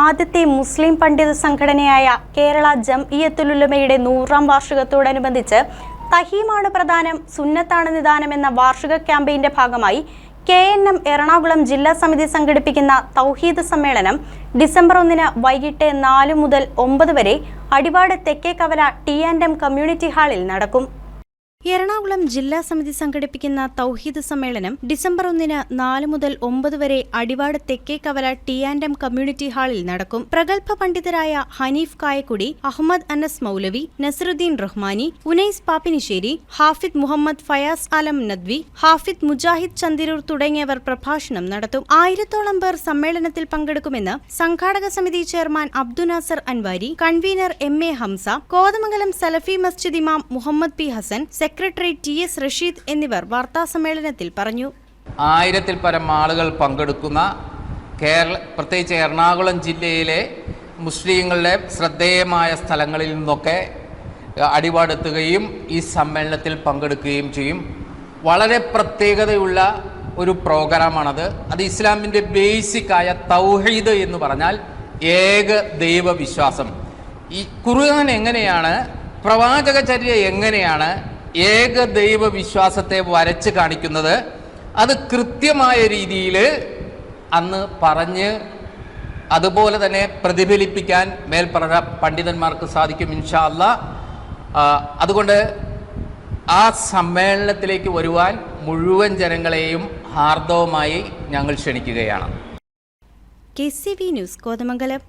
ആദ്യത്തെ മുസ്ലിം പണ്ഡിത സംഘടനയായ കേരള ജംഇയത്തുലുലമയുടെ നൂറാം വാർഷികത്തോടനുബന്ധിച്ച് തഹീമാണ് പ്രധാനം സുന്നത്താണ് നിദാനം എന്ന വാർഷിക ക്യാമ്പയിന്റെ ഭാഗമായി കെ എൻ എം എറണാകുളം ജില്ലാ സമിതി സംഘടിപ്പിക്കുന്ന തൗഹീദ് സമ്മേളനം ഡിസംബർ ഒന്നിന് വൈകിട്ട് നാല് മുതൽ ഒമ്പത് വരെ അടിവാട് കവല ടി ആൻഡ് എം കമ്മ്യൂണിറ്റി ഹാളിൽ നടക്കും. എറണാകുളം ജില്ലാ സമിതി സംഘടിപ്പിക്കുന്ന തൗഹീദ് സമ്മേളനം ഡിസംബർ ഒന്നിന് നാല് മുതൽ ഒമ്പത് വരെ Adivad Thekkekavala T and M community ഹാളിൽ നടക്കും. പ്രഗത്ഭ പണ്ഡിതരായ ഹനീഫ് കായക്കുടി അഹമ്മദ് അനസ് മൗലവി നസറുദ്ദീൻ റഹ്മാനി ഉനൈസ് പാപ്പിനിശ്ശേരി ഹാഫിദ് മുഹമ്മദ് ഫയാസ് അലം നദ്വി ഹാഫിദ് മുജാഹിദ് ചന്ദിരൂർ തുടങ്ങിയവർ പ്രഭാഷണം നടത്തും. ആയിരത്തോളം പേർ സമ്മേളനത്തിൽ പങ്കെടുക്കുമെന്ന് സംഘാടക സമിതി chairman Abdu Nasar Anvari convener M A Hamsa Kothamangalam Salafi Masjid ഇമാം Muhammad P Hasan secretary T S Rasheed എന്നിവർ വാർത്താസമ്മേളനത്തിൽ പറഞ്ഞു. ആയിരത്തിൽ പരം ആളുകൾ പങ്കെടുക്കുന്ന കേരള പ്രത്യേകിച്ച് എറണാകുളം ജില്ലയിലെ മുസ്ലിങ്ങളുടെ ശ്രദ്ധേയമായ സ്ഥലങ്ങളിൽ നിന്നൊക്കെ അടിപാടെത്തുകയും ഈ സമ്മേളനത്തിൽ പങ്കെടുക്കുകയും ചെയ്യും. വളരെ പ്രത്യേകതയുള്ള ഒരു പ്രോഗ്രാമാണത്. അത് ഇസ്ലാമിന്റെ ബേസിക്കായ തൗഹീദ് എന്ന് പറഞ്ഞാൽ ഏക ദൈവവിശ്വാസം. ഈ ഖുർആൻ എങ്ങനെയാണ്? പ്രവാചകചര്യ എങ്ങനെയാണ്? ഏക ദൈവ വിശ്വാസത്തെ വരച്ച് കാണിക്കുന്നത് അത് കൃത്യമായ രീതിയിൽ അന്ന് പറഞ്ഞ് അതുപോലെ തന്നെ പ്രതിഫലിപ്പിക്കാൻ മേൽപ്പറഞ്ഞ പണ്ഡിതന്മാർക്ക് സാധിക്കും ഇൻഷാ അല്ല അതുകൊണ്ട് ആ സമ്മേളനത്തിലേക്ക് വരുവാൻ മുഴുവൻ ജനങ്ങളെയും ഹാർദവമായി ഞങ്ങൾ ക്ഷണിക്കുകയാണ്. K C V news Kothamangalam.